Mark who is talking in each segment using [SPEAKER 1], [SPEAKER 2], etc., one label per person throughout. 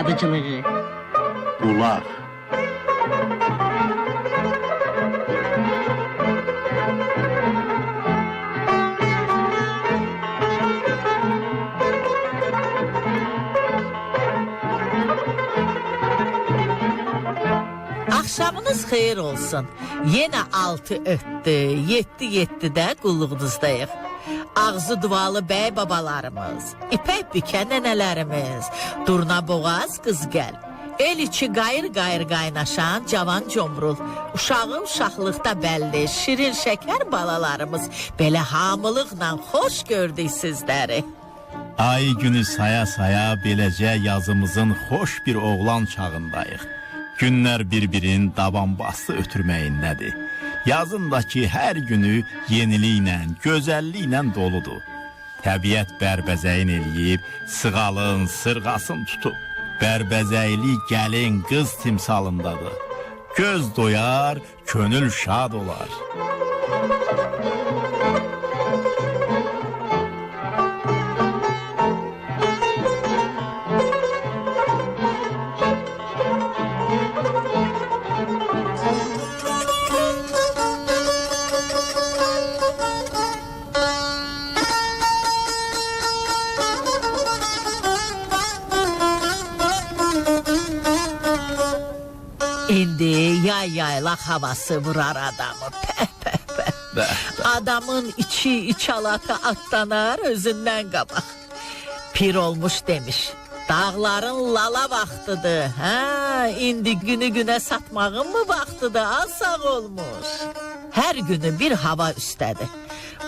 [SPEAKER 1] halk yaradıcılığı.
[SPEAKER 2] Ulaq.
[SPEAKER 3] Axşamınız xeyir olsun. Yenə 6 ötdü, 7 7-də qulluğunuzdayıq. Ağzı duvalı bəy babalarımız, ipək bükən nənələrimiz, durna boğaz qız gəl. El içi qayır-qayır qaynaşan cavan comrul, uşağı uşaqlıqda bəlli, şirin şəkər balalarımız belə hamılıqla xoş gördük sizləri.
[SPEAKER 2] Ay günü saya saya beləcə yazımızın xoş bir oğlan çağındayıq. Günlər bir-birinin daban bastı ötürməyindədir. Yazındakı hər günü yeniliklə, gözəlliklə doludur. Təbiət bərbəzəyin eləyib, sığalın, sırğasın tutub. Bərbəzəyli gəlin qız timsalındadır. Göz doyar, könül şad olar.
[SPEAKER 3] İndi yay yaylaq havası vurar adamı. Peh peh peh.
[SPEAKER 2] Bəh.
[SPEAKER 3] Adamın içi içalata atlanar özündən qabaq. Pir olmuş demiş. Dağların lala vaxtıdır. Hə, indi günü günə satmağın mı vaxtıdır? Az sağ olmuş. Hər günü bir hava üstədir.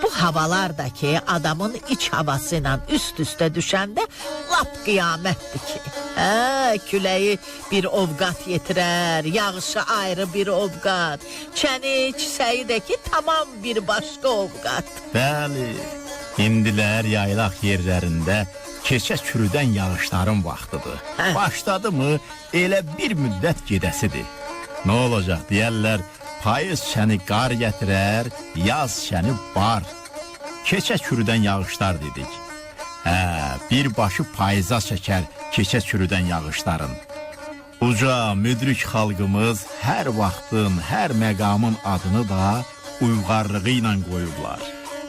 [SPEAKER 3] Bu havalar da ki adamın iç havası ilə üst-üstə düşəndə lap qiyamətdir ki. Hə, küləyi bir ovqat yetirər, yağışı ayrı bir ovqat, çəni çisəyi də ki tamam bir başqa ovqat.
[SPEAKER 2] Bəli, indilər yaylaq yerlərində keçə çürüdən yağışların vaxtıdır.
[SPEAKER 3] Hə.
[SPEAKER 2] Başladı mı elə bir müddət gedəsidir. Nə olacaq deyərlər, payız şəni qar gətirər, yaz şəni bar. Keçə çürüdən yağışlar dedik. Hə, bir başı payıza çəkər keçə çürüdən yağışların. Uca, müdrik xalqımız hər vaxtın, hər məqamın adını da uyğarlığı ilə qoyublar.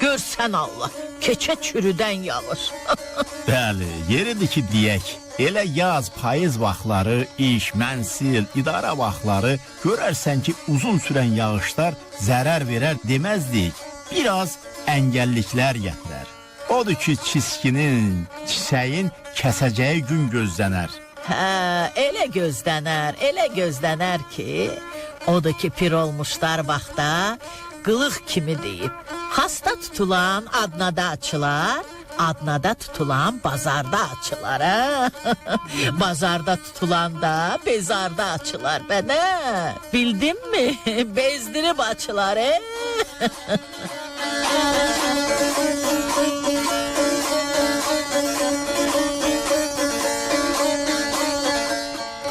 [SPEAKER 3] Görsən Allah, keçə çürüdən yağış.
[SPEAKER 2] Bəli, yeridir ki, deyək, elə yaz, payız vaxtları, iş, mənsil, idara vaxtları görərsən ki, uzun sürən yağışlar zərər verər deməzdik. Biraz əngəlliklər gətirər. Odur ki, çiskinin, çiçəyin kəsəcəyi gün gözlənər.
[SPEAKER 3] Hə, elə gözlənər, elə gözlənər ki, odur ki pir olmuşlar vaxtda qılıq kimi deyib. Hasta tutulan adnada açılar, adnada tutulan bazarda açılar. Hə? bazarda tutulan da bezarda açılar. Bənə bildin mi? Bezdirib açılar. E?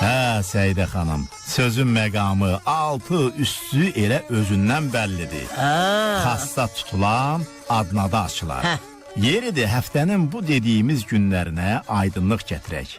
[SPEAKER 2] Hə, Səidə xanım, sözün məqamı altı üstü elə özündən bəllidir.
[SPEAKER 3] Hə.
[SPEAKER 2] Xasta tutulan adnada açılar.
[SPEAKER 3] Hə.
[SPEAKER 2] Yeridir həftənin bu dediyimiz günlərinə aydınlıq gətirək.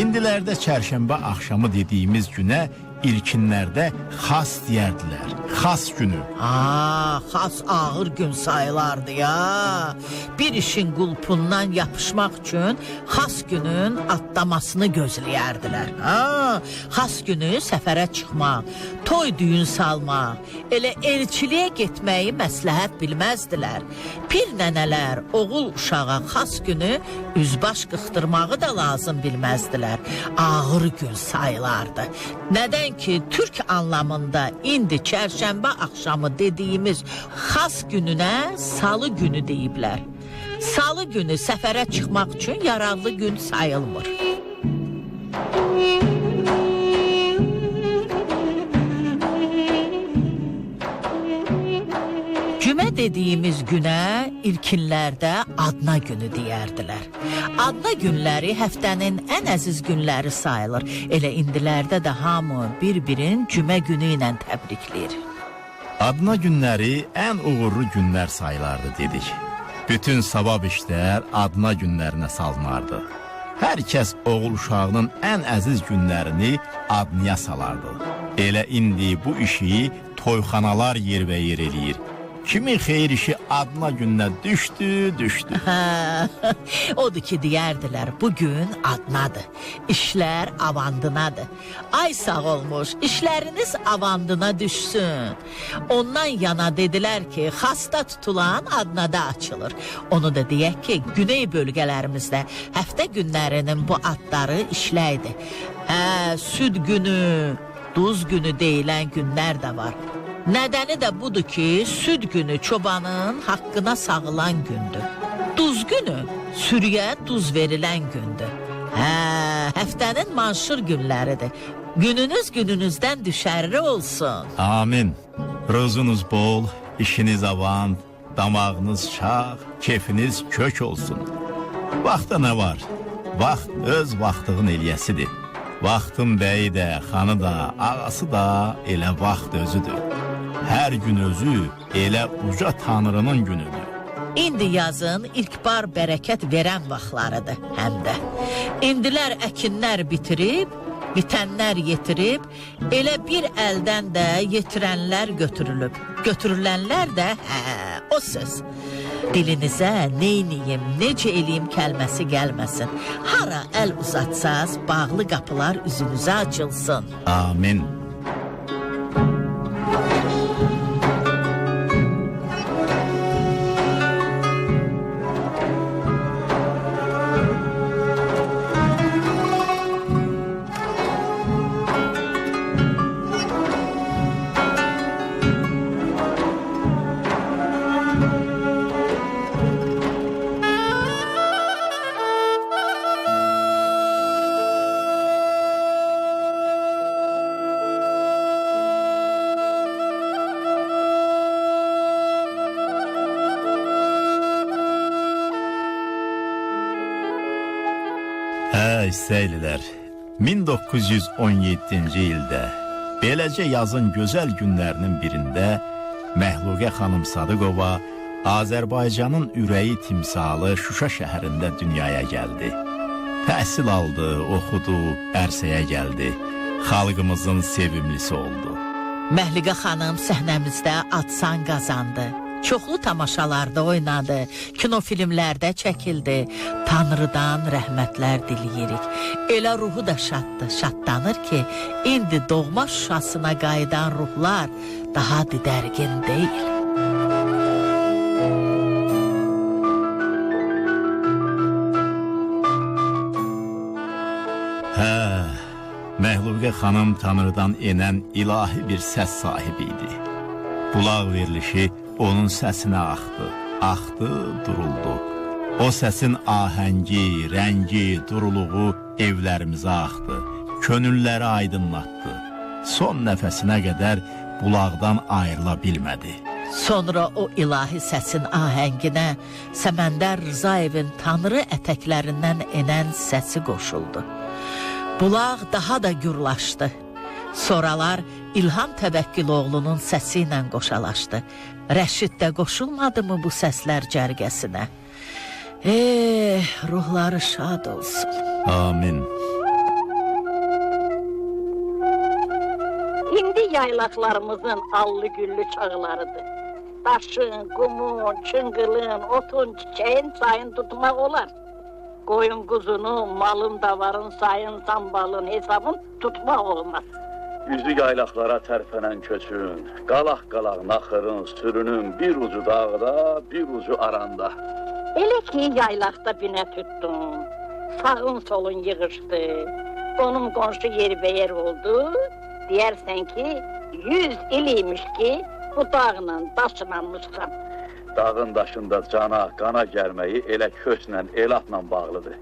[SPEAKER 2] İndilərdə çərşənbə axşamı dediyimiz günə ilkinlərdə xas deyərdilər. Xas günü.
[SPEAKER 3] Aa, xas ağır gün sayılardı ya. Bir işin qulpundan yapışmaq üçün xas günün atlamasını gözləyərdilər. Ha, xas günü səfərə çıxmaq, toy düyün salmaq, elə elçiliyə getməyi məsləhət bilməzdilər. Pir nənələr oğul uşağa xas günü üzbaş qıxdırmağı da lazım bilməzdilər. Ağır gün sayılardı. Nədən ki, türk anlamında indi çərşənbə axşamı dediyimiz xas gününə salı günü deyiblər. Salı günü səfərə çıxmaq üçün yararlı gün sayılmır. Cümə dediyimiz günə ilkinlərdə adna günü deyərdilər. Adna günləri həftənin ən əziz günləri sayılır. Elə indilərdə də hamı bir-birin cümə günü ilə təbrikləyir.
[SPEAKER 2] Adına günləri ən uğurlu günlər sayılardı dedik. Bütün savab işlər adına günlərinə salınardı. Hər kəs oğul uşağının ən əziz günlərini adnıya salardı. Elə indi bu işi toyxanalar yervə yer eləyir. Kimin xeyir işi adına gününə düşdü, düşdü.
[SPEAKER 3] Hə, odur ki deyərdilər, bu gün adnadır. İşlər avandınadır. Ay sağ olmuş, işləriniz avandına düşsün. Ondan yana dedilər ki, xasta tutulan adnada açılır. Onu da deyək ki, güney bölgələrimizdə həftə günlərinin bu adları işləydi. Hə, süd günü, duz günü deyilən günlər də var. Nədəni də budur ki, süd günü çobanın haqqına sağılan gündür. Duz günü sürüyə duz verilən gündür. Hə, həftənin manşur günləridir. Gününüz gününüzdən düşərli olsun.
[SPEAKER 2] Amin. Rızınız bol, işiniz avan, damağınız şah, keyfiniz kök olsun. Vaxta nə var? Vaxt öz vaxtığın eliyəsidir. Vaxtın bəyi də, xanı da, ağası da elə vaxt özüdür. Hər gün özü elə uca tanrının günüdür.
[SPEAKER 3] İndi yazın ilkbar bərəkət verən vaxtlarıdır həm də. İndilər əkinlər bitirib, bitənlər yetirib, elə bir əldən də yetirənlər götürülüb. Götürülənlər də hə, o söz. Dilinizə neyniyim, necə eləyim kəlməsi gəlməsin. Hara əl uzatsaz, bağlı qapılar üzünüzə açılsın.
[SPEAKER 2] Amin. Hə, istəylilər. 1917-ci ildə yazın gözəl günlərinin birində Məhluqə xanım Sadıqova Azərbaycanın ürəyi timsalı Şuşa şəhərində dünyaya gəldi. Təhsil aldı, oxudu, ərsəyə gəldi. Xalqımızın sevimlisi oldu.
[SPEAKER 3] Məhliqə xanım səhnəmizdə adsan qazandı. Çoxlu tamaşalarda oynadı, kinofilmlərdə çəkildi. Tanrıdan rəhmətlər diləyirik. Elə ruhu da şaddı, şadlanır ki, indi doğma Şuşasına qayıdan ruhlar daha didərgin deyil.
[SPEAKER 2] Hə, Məhluqə xanım Tanrıdan enən ilahi bir səs sahibi idi. Qulaq verilişi onun səsinə axdı, axdı, duruldu. O səsin ahəngi, rəngi, duruluğu evlərimizə axdı, könülləri aydınlatdı. Son nəfəsinə qədər bulaqdan ayrıla bilmədi.
[SPEAKER 3] Sonra o ilahi səsin ahənginə Səməndər Rızayevin Tanrı ətəklərindən enən səsi qoşuldu. Bulaq daha da gürlaşdı. Sonralar İlham Təvəkküloğlunun səsi ilə qoşalaşdı. Rəşid də qoşulmadımı bu səslər cərgəsinə? Eh, ruhları şad olsun.
[SPEAKER 2] Amin.
[SPEAKER 1] İndi yaylaqlarımızın allı güllü çağlarıdır. Daşın, qumun, çıngılın, otun, çiçeğin sayın tutmaq olar. Qoyun quzunu, malın davarın sayın, sambalın hesabın tutmaq olmaz.
[SPEAKER 4] Yüzü yaylaqlara tərpənən köçün, qalaq-qalaq naxırın, sürünün bir ucu dağda, bir ucu aranda.
[SPEAKER 1] Elə ki yaylaqda binə tutdun, sağın solun yığışdı, onun qonşu yerbəyer oldu, deyərsən ki, yüz il imiş ki, bu dağla daşınanmışsan.
[SPEAKER 4] Dağın daşında cana, qana gəlməyi elə köçlə, elatla bağlıdır.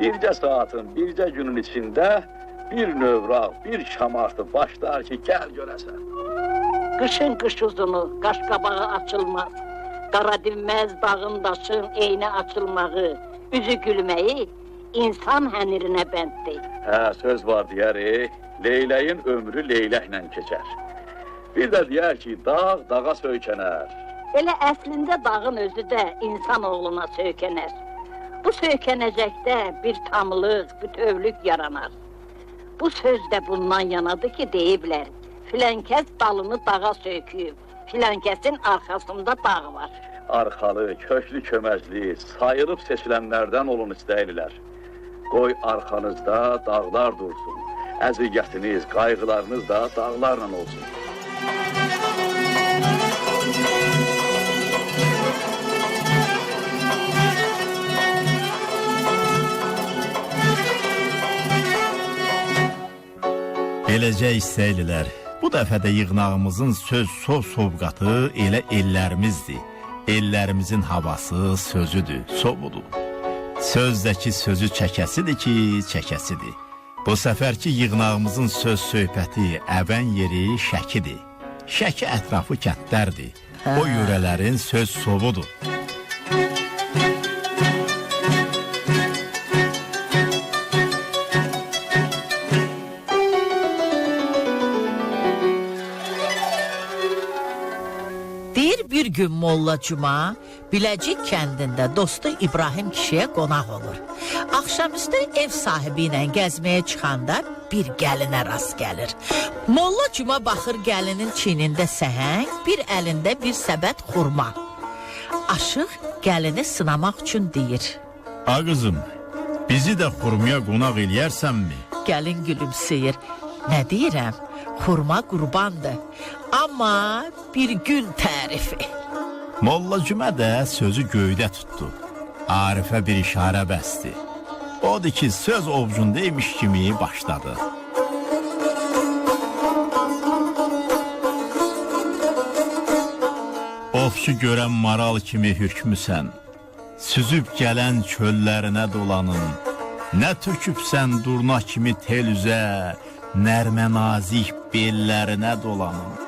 [SPEAKER 4] Bircə saatın, bircə günün içində bir növraq, bir şamartı başlar ki, gəl görəsən.
[SPEAKER 1] Qışın qış uzunu, qaş qabağı açılmaz. Qara dinməz dağın daşın eyni açılmağı, üzü gülməyi insan hənirinə bənddir.
[SPEAKER 4] Hə, söz var deyərik, leyləyin ömrü leyləklə keçər. Bir də deyər ki, dağ dağa söykənər.
[SPEAKER 1] Elə əslində dağın özü də insan oğluna söykənər. Bu söykənəcəkdə bir tamlıq, bütövlük yaranar. Bu söz də bundan yanadır ki, deyiblər. Filankəs dalını dağa söyküyüb. Filankəsin arxasında dağ var.
[SPEAKER 4] Arxalı, köklü köməkli, sayılıb seçilənlərdən olun istəyirlər. Qoy arxanızda dağlar dursun. Əziyyətiniz, qayğılarınız da dağlarla olsun.
[SPEAKER 2] Beləcə istəylilər. Bu dəfə də yığnağımızın söz sov sovqatı elə ellərimizdir. Ellərimizin havası sözüdür, sovudur. Sözdəki sözü çəkəsidir ki, çəkəsidir. Bu səfərki yığnağımızın söz söhbəti əvən yeri Şəkidir. Şəki ətrafı kəndlərdir. O yörələrin söz sovudur.
[SPEAKER 3] Gün Molla Cuma Biləcik kəndində dostu İbrahim kişiyə qonaq olur. Axşamüstü ev sahibi ilə gəzməyə çıxanda bir gəlinə rast gəlir. Molla Cuma baxır gəlinin çiynində səhəng, bir əlində bir səbət xurma. Aşıq gəlini sınamaq üçün deyir.
[SPEAKER 2] A qızım, bizi də xurmaya qonaq eləyərsənmi?
[SPEAKER 3] Gəlin gülümsəyir. Nə deyirəm? Xurma qurbandır. Amma bir gül tərifi.
[SPEAKER 2] Molla Cümə də sözü göydə tutdu. Arifə bir işarə bəsdi. Odur ki, söz ovcundaymış kimi başladı. Ovçu görən maral kimi hükmüsən. Süzüb gələn çöllərinə dolanın. Nə tökübsən durna kimi tel üzə, nərmə nazik bellərinə dolanın.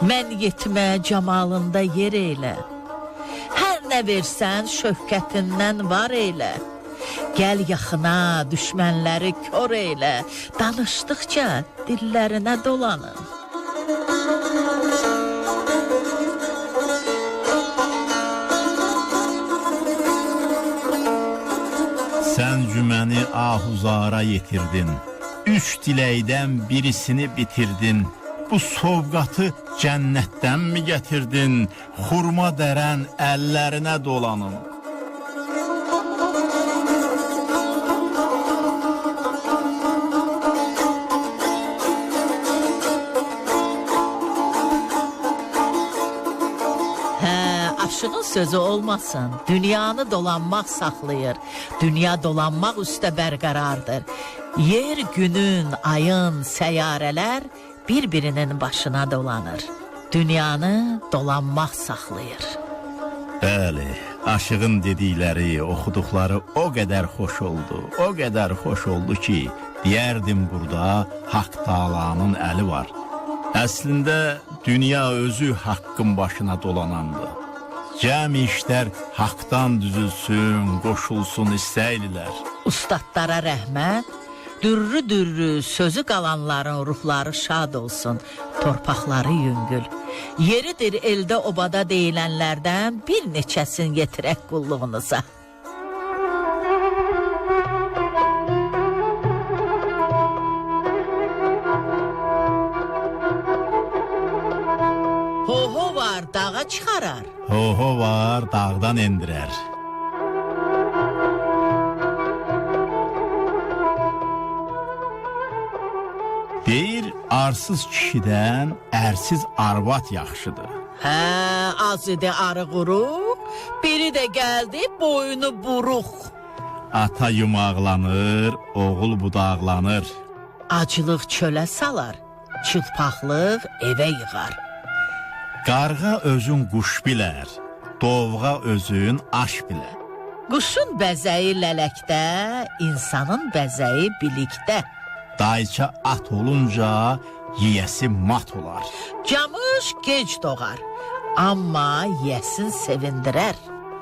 [SPEAKER 3] Mən yetmə camalında yer eylə. Hər nə versən şöhkətindən var eylə. Gəl yaxına düşmənləri kör eylə. Danışdıqca dillərinə dolanın.
[SPEAKER 2] Sən cüməni ahuzara yetirdin. Üç diləkdən birisini bitirdin. Bu sovqatı cənnətdənmi gətirdin? Xurma dərən əllərinə dolanım.
[SPEAKER 3] Aşığın sözü olmasın. Dünyanı dolanmaq saxlayır. Dünya dolanmaq üstə bərqərardır. Yer, günün, ayın, səyyarələr bir-birinin başına dolanır. Dünyanı dolanmaq saxlayır.
[SPEAKER 2] Bəli, aşığın dedikləri, oxuduqları o qədər xoş oldu. O qədər xoş oldu ki, deyərdim burada Haqq Taalanın əli var. Əslində dünya özü haqqın başına dolanandı. Cəmi işlər haqqdan düzülsün, qoşulsun istəylilər.
[SPEAKER 3] Ustadlara rəhmət, dürrü-dürrü sözü qalanların ruhları şad olsun, torpaqları yüngül. Yeridir eldə obada deyilənlərdən bir neçəsin yetirək qulluğunuza. Ho-ho var, dağa çıxarar.
[SPEAKER 2] Ho-ho var, dağdan endirər. Deyir, arsız kişidən ərsiz arvat yaxşıdır.
[SPEAKER 3] Hə, az idi arı quruq, biri də gəldi boynu buruq.
[SPEAKER 2] Ata yumaqlanır, oğul budaqlanır.
[SPEAKER 3] Acılıq çölə salar, çılpaqlıq evə yığar.
[SPEAKER 2] Qarğa özün quş bilər, dovğa özün aş bilər.
[SPEAKER 3] Quşun bəzəyi lələkdə, insanın bəzəyi bilikdə.
[SPEAKER 2] Dayça at olunca yiyəsi mat olar.
[SPEAKER 3] Camış gec doğar. Amma yesin sevindirer.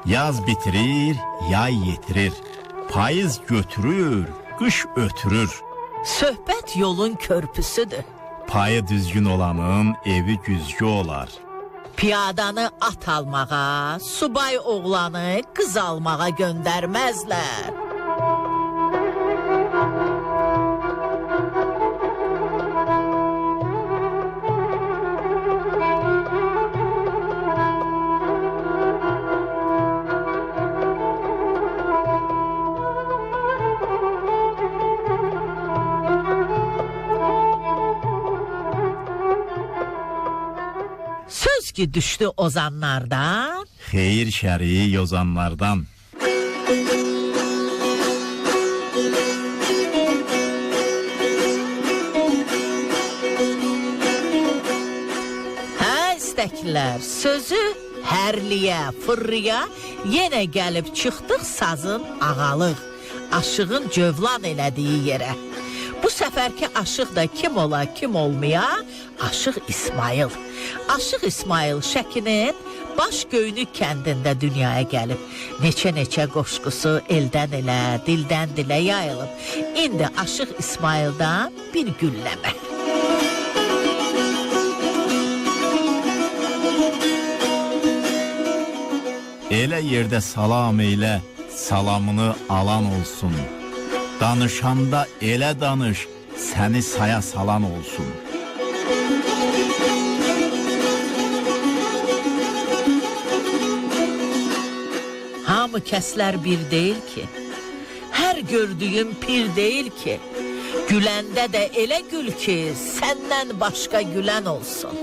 [SPEAKER 2] Yaz bitirir, yay yetirir. Payız götürür, qış ötürür.
[SPEAKER 3] Söhbət yolun körpüsüdür.
[SPEAKER 2] Payı düzgün olanın evi güzgü olar.
[SPEAKER 3] Piyadanı at almağa, subay oğlanı qız almağa göndərməzlər. Ki düşdü ozanlardan,
[SPEAKER 2] Xeyir şəri yozanlardan.
[SPEAKER 3] Hə istəklər sözü hərliyə, fırrıya yenə gəlib çıxdıq sazın ağalıq, aşığın cövlan elədiyi yerə. Bu səfərki aşıq da kim ola, kim olmaya? Aşıq İsmail. Aşıq İsmail Şəkinin Baş Göynük kəndində dünyaya gəlib. Neçə-neçə qoşqusu eldən elə, dildən dilə yayılıb. İndi Aşıq İsmaildan bir gülləmə.
[SPEAKER 2] Elə yerdə salam elə, salamını alan olsun. Danışanda elə danış, səni saya salan olsun.
[SPEAKER 3] Hamı kəslər bir deyil ki. Hər gördüyüm pir deyil ki. Güləndə də elə gül ki, səndən başqa gülən olsun.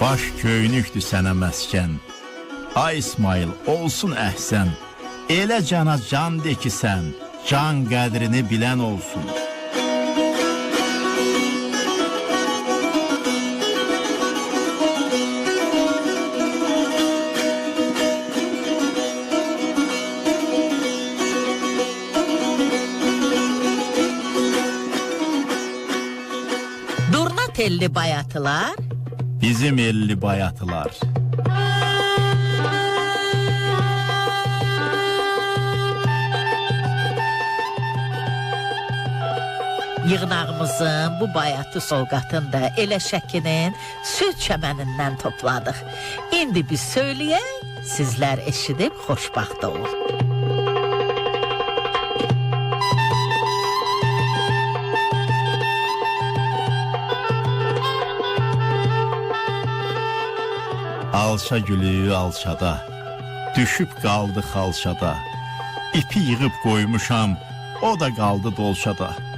[SPEAKER 2] Baş köynükdür sənə məskən. Ay İsmail, olsun əhsən. Elə cana can de ki sən, can qədrini bilən olsun.
[SPEAKER 3] Durna telli bayatılar,
[SPEAKER 2] Bizim elli bayatılar.
[SPEAKER 3] Yığınağımızın bu bayatı sovqatını da elə şəkinin süd çəmənindən topladıq. İndi biz söyləyək, sizlər eşidib xoşbaxt olun.
[SPEAKER 2] Alça gülü alçada, düşüb qaldı xalçada. İpi yığıb qoymuşam, o da qaldı dolçada.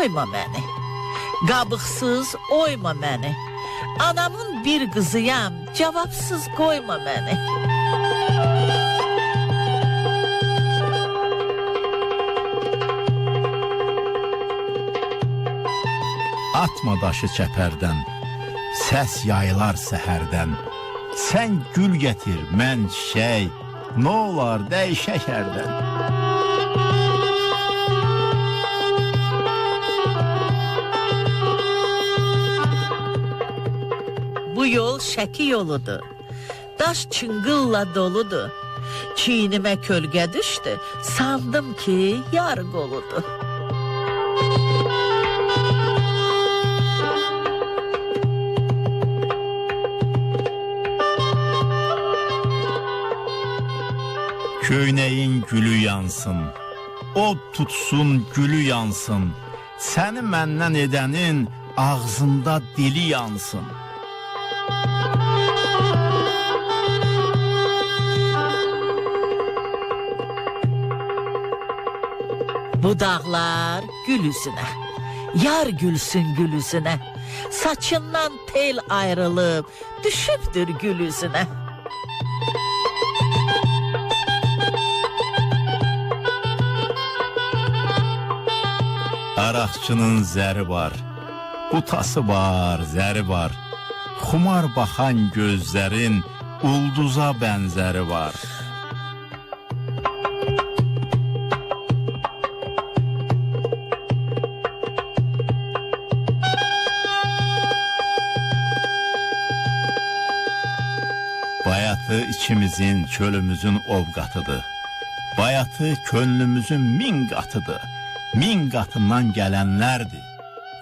[SPEAKER 3] Soyma məni. Qabıqsız oyma məni. Anamın bir qızıyam, cavabsız qoyma məni.
[SPEAKER 2] Atma daşı çəpərdən, səs yayılar səhərdən. Sən gül gətir, mən çiçək, nə olar dəyişək hərdən.
[SPEAKER 3] Şəki yoludur. Daş çıngılla doludur. Çiynimə kölgə düşdü. Sandım ki, yar qoludur.
[SPEAKER 2] Köynəyin gülü yansın, od tutsun gülü yansın. Səni məndən edənin ağzında dili yansın.
[SPEAKER 3] bu dağlar gülüsüne. Yar gülsün gülüsüne. Saçından tel ayrılıp düşüptür gülüsüne.
[SPEAKER 2] Araqçının zəri var, qutası var, zəri var. Xumar baxan gözlərin ulduza bənzəri var. İçimizin, çölümüzün ovqatıdır. Bayatı könlümüzün min qatıdır. Min qatından gələnlərdir.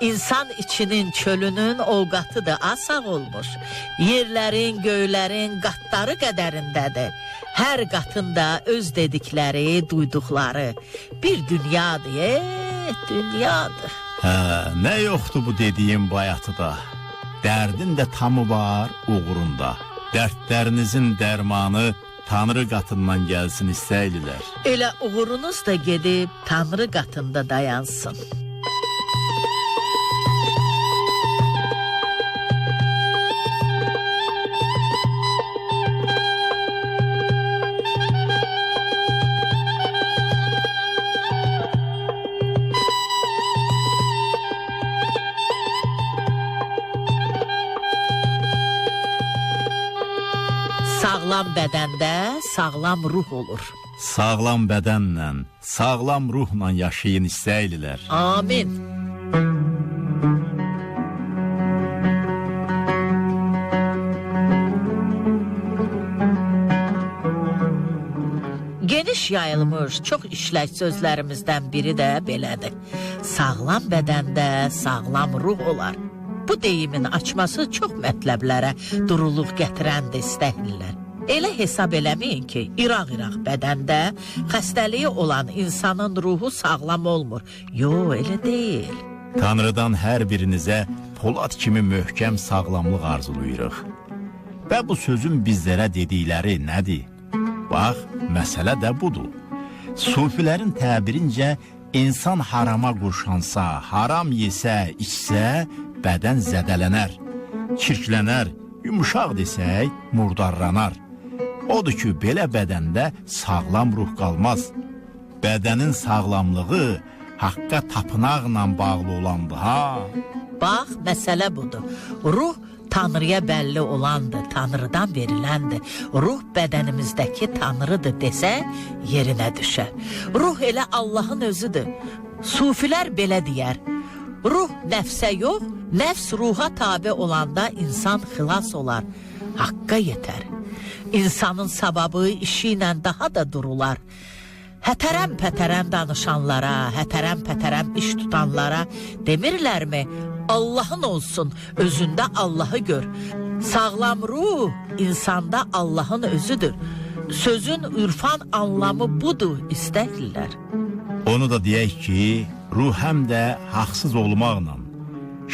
[SPEAKER 3] İnsan içinin çölünün ovqatı da asaq olmuş. Yerlərin, göylərin qatları qədərindədir. Hər qatında öz dedikləri, duyduqları bir dünyadır. E, dünyadır.
[SPEAKER 2] Hə, nə yoxdur bu dediyim bayatıda. Dərdin də tamı var uğrunda. Dərdlərinizin dərmanı Tanrı qatından gəlsin istəylilər.
[SPEAKER 3] Elə uğurunuz da gedib Tanrı qatında dayansın. Bədəndə sağlam ruh olur.
[SPEAKER 2] Sağlam bədənlə, sağlam ruhla yaşayın istəylilər.
[SPEAKER 3] Amin. Geniş yayılmış çox işlək sözlərimizdən biri də belədir. Sağlam bədəndə sağlam ruh olar. Bu deyimin açması çox mətləblərə duruluq gətirəndir istəhlilər. Elə hesab eləməyin ki, İraq-İraq bədəndə xəstəliyi olan insanın ruhu sağlam olmur. Yo, elə deyil.
[SPEAKER 2] Tanrıdan hər birinizə Polad kimi möhkəm sağlamlıq arzulayırıq. Və bu sözün bizlərə dedikləri nədir? Bax, məsələ də budur. Sufilərin təbirincə insan harama qurşansa, haram yesə, içsə, bədən zədələnər, çirklənər, yumuşaq desək, murdarlanar. Odur ki, belə bədəndə sağlam ruh qalmaz. Bədənin sağlamlığı haqqa tapınaqla bağlı olandı ha.
[SPEAKER 3] Bax, məsələ budur. Ruh Tanrıya bəlli olandır, Tanrıdan veriləndir. Ruh bədənimizdəki Tanrıdır desə, yerinə düşər. Ruh elə Allahın özüdür. Sufilər belə deyər. Ruh nəfsə yox, nəfs ruha tabe olanda insan xilas olar, haqqa yetər. İnsanın savabı işi ilə daha da durular. Hətərəm pətərəm danışanlara, hətərəm pətərəm iş tutanlara demirlərmi? Allahın olsun, özündə Allahı gör. Sağlam ruh insanda Allahın özüdür. Sözün ürfan anlamı budur istəklilər.
[SPEAKER 2] Onu da deyək ki, ruh həm də haqsız olmaqla,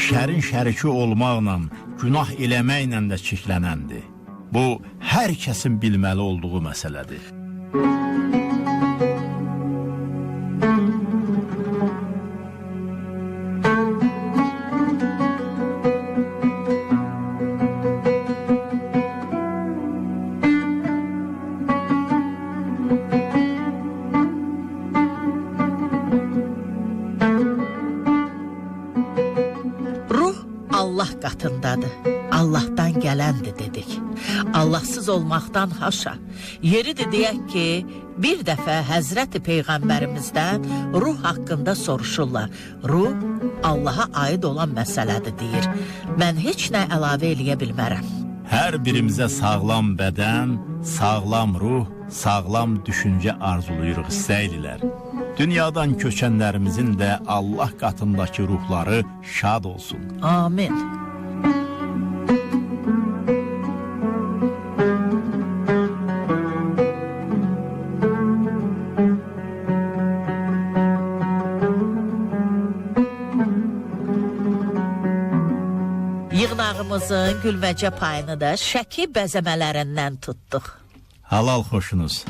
[SPEAKER 2] şərin şəriki olmaqla, günah eləməklə də çirklənəndir. Bu hər kəsin bilməli olduğu məsələdir.
[SPEAKER 3] Ruh Allah qatındadır. Gələndir dedik. Allahsız olmaqdan haşa. Yeridir deyək ki, bir dəfə Həzrəti Peyğəmbərimizdən ruh haqqında soruşurlar. Ruh Allaha aid olan məsələdir deyir. Mən heç nə əlavə eləyə bilmərəm.
[SPEAKER 2] Hər birimizə sağlam bədən, sağlam ruh, sağlam düşüncə arzulayırıq istəylilər. Dünyadan köçənlərimizin də Allah qatındakı ruhları şad olsun.
[SPEAKER 3] Amin. Yığnağımızın gülməcə payını da şəki bəzəmələrindən tutduq.
[SPEAKER 2] Halal xoşunuz.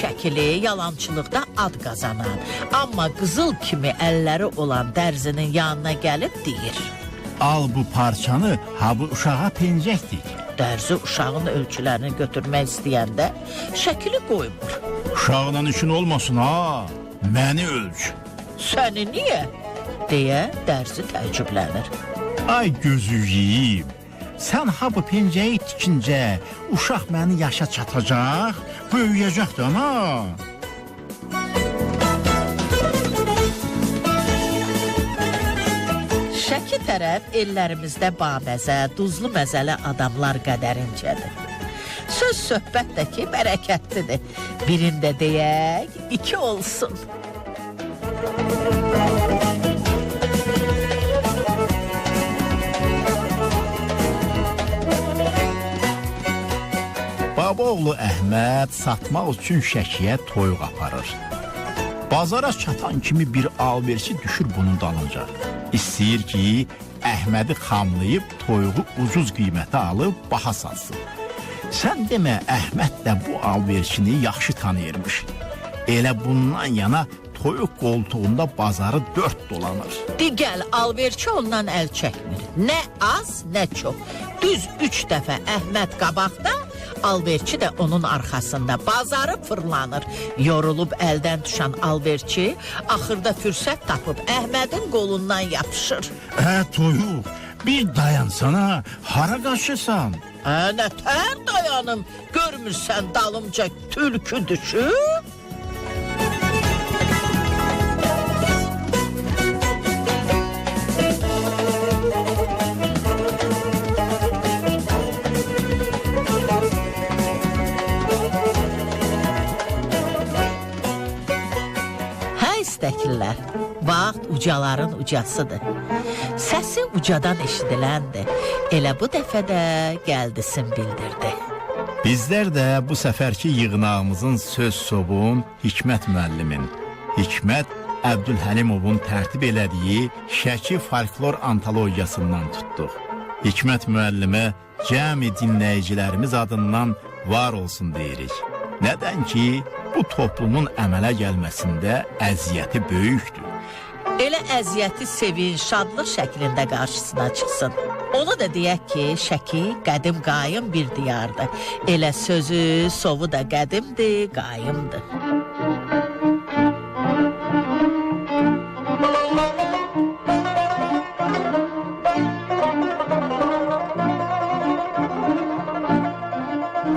[SPEAKER 3] Şəkili yalançılıqda ad qazanan, amma qızıl kimi əlləri olan dərzinin yanına gəlib deyir.
[SPEAKER 2] Al bu parçanı ha bu uşağa pencəkdik.
[SPEAKER 3] Dərzi uşağın ölçülərini götürmək istəyəndə şəkili qoymur.
[SPEAKER 2] Uşağla işin olmasın ha. Məni ölç.
[SPEAKER 3] Səni niyə? deyə dərzi təəccüblənir.
[SPEAKER 2] Ay gözü yiyeyim. Sən ha bu pencəyi tikincə uşaq məni yaşa çatacaq, böyüyəcək də ana.
[SPEAKER 3] Şəki tərəf ellərimizdə baməzə, duzlu məzəli adamlar qədərincədir. Söz söhbət də ki, bərəkətlidir. Birində deyək, iki olsun.
[SPEAKER 2] Babaoğlu Əhməd satmaq üçün Şəkiyə toyuq aparır. Bazara çatan kimi bir alverçi düşür bunun dalınca. İstəyir ki, Əhmədi xamlayıb toyuğu ucuz qiymətə alıb baha satsın. Sən demə Əhməd də bu alverçini yaxşı tanıyırmış. Elə bundan yana toyuq qoltuğunda bazarı dörd dolanır.
[SPEAKER 3] Digəl alverçi ondan əl çəkmir. Nə az, nə çox. Düz üç dəfə Əhməd qabaqda, alverçi də onun arxasında bazarı fırlanır. Yorulub əldən düşən alverçi axırda fürsət tapıb Əhmədin qolundan yapışır.
[SPEAKER 2] Hə toyuq, bir dayansana, hara qaçırsan?
[SPEAKER 3] Hə, nə tər dayanım, görmürsən dalımca tülkü düşüb? Vaxt ucaların ucasıdır. Səsi ucadan eşidiləndir. Elə bu dəfə də gəldisin bildirdi.
[SPEAKER 2] Bizlər də bu səfərki yığınağımızın söz sobun Hikmət müəllimin, Hikmət Əbdülhəlimovun tərtib elədiyi Şəki folklor antologiyasından tutduq. Hikmət müəllimə cəmi dinləyicilərimiz adından var olsun deyirik. Nədən ki, bu toplumun əmələ gəlməsində əziyyəti böyükdür.
[SPEAKER 3] Elə əziyyəti sevinç, şadlıq şəklində qarşısına çıxsın. Onu da deyək ki, Şəki qədim qayım bir diyardır. Elə sözü, sovu da qədimdir, qayımdır.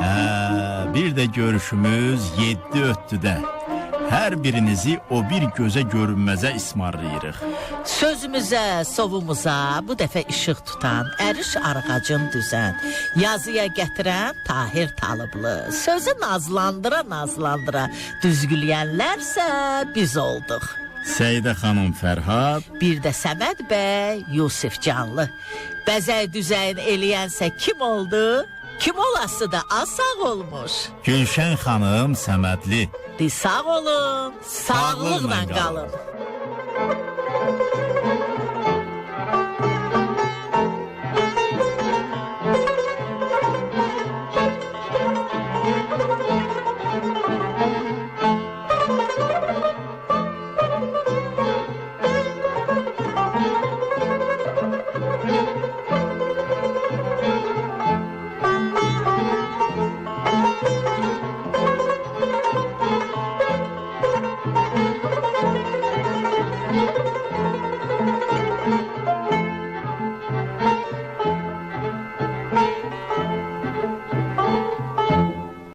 [SPEAKER 2] Hə, bir də görüşümüz 7 ötdüdə. Hər birinizi o bir gözə görünməzə ismarlayırıq.
[SPEAKER 3] Sözümüzə, sovumuza bu dəfə işıq tutan, əriş arğacın düzən, yazıya gətirən Tahir Talıblı, sözü nazlandıra nazlandıra düzgüləyənlərsə biz olduq.
[SPEAKER 2] Seydə xanım Fərhad,
[SPEAKER 3] Bir də Səməd bəy Yusif Canlı. Bəzək düzəyin eləyənsə kim oldu? Kim olası da az sağ olmuş.
[SPEAKER 2] Gülşən xanım Səmədli.
[SPEAKER 3] Di sağ olun,
[SPEAKER 2] Sağlıqla qalın.
[SPEAKER 3] qalın.